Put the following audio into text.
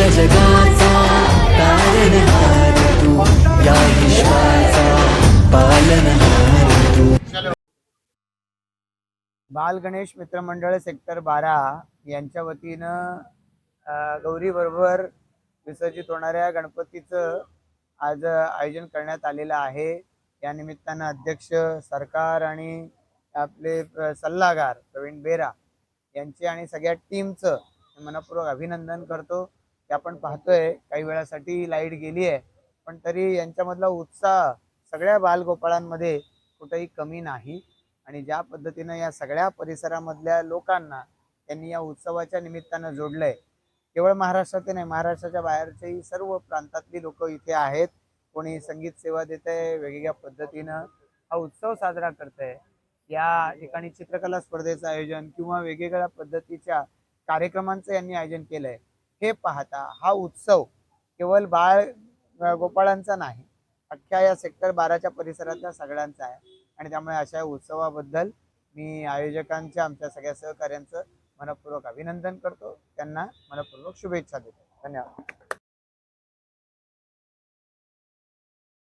विश्वाचा तारणहार तू. या विश्वाचा पालनहार तू. बाल गणेश मित्रमंडळ सेक्टर बारा यांच्या वतीनं गौरी बरोबर विसर्जित होणाऱ्या गणपतीचं आज आयोजन करण्यात आलेलं आहे. या निमित्तानं अध्यक्ष सरकार आणि आपले सल्लागार प्रवीण बेरा यांचे आणि सगळ्या टीमचं मनपूर्वक अभिनंदन करतो. ते आपण पाहतोय काही वेळासाठी लाइट गेली आहे पण तरी यांच्यामधला उत्साह सगळ्या बालगोपाळांमध्ये कुठेही कमी नाही. आणि ज्या पद्धतीनं या सगळ्या परिसरामधल्या लोकांना त्यांनी या उत्सवाच्या निमित्तानं जोडलंय केवळ महाराष्ट्रातील नाही महाराष्ट्राच्या बाहेरचेही सर्व प्रांतातली लोक इथे आहेत. कोणी संगीत सेवा देत आहे वेगवेगळ्या पद्धतीनं हा उत्सव साजरा करत आहे या ठिकाणी चित्रकला स्पर्धेचं आयोजन किंवा वेगवेगळ्या पद्धतीच्या कार्यक्रमांचं यांनी आयोजन केलंय. हे पाहता हा उत्सव केवळ बाळ गोपाळांचा नाही अख्ख्या या सेक्टर बाराच्या परिसरातल्या सगळ्यांचा आहे. आणि त्यामुळे अशा उत्सवाबद्दल मी आयोजकांच्या आमच्या सगळ्या सहकार्यांचं मनपूर्वक अभिनंदन करतो. त्यांना मनपूर्वक शुभेच्छा देतो. धन्यवाद.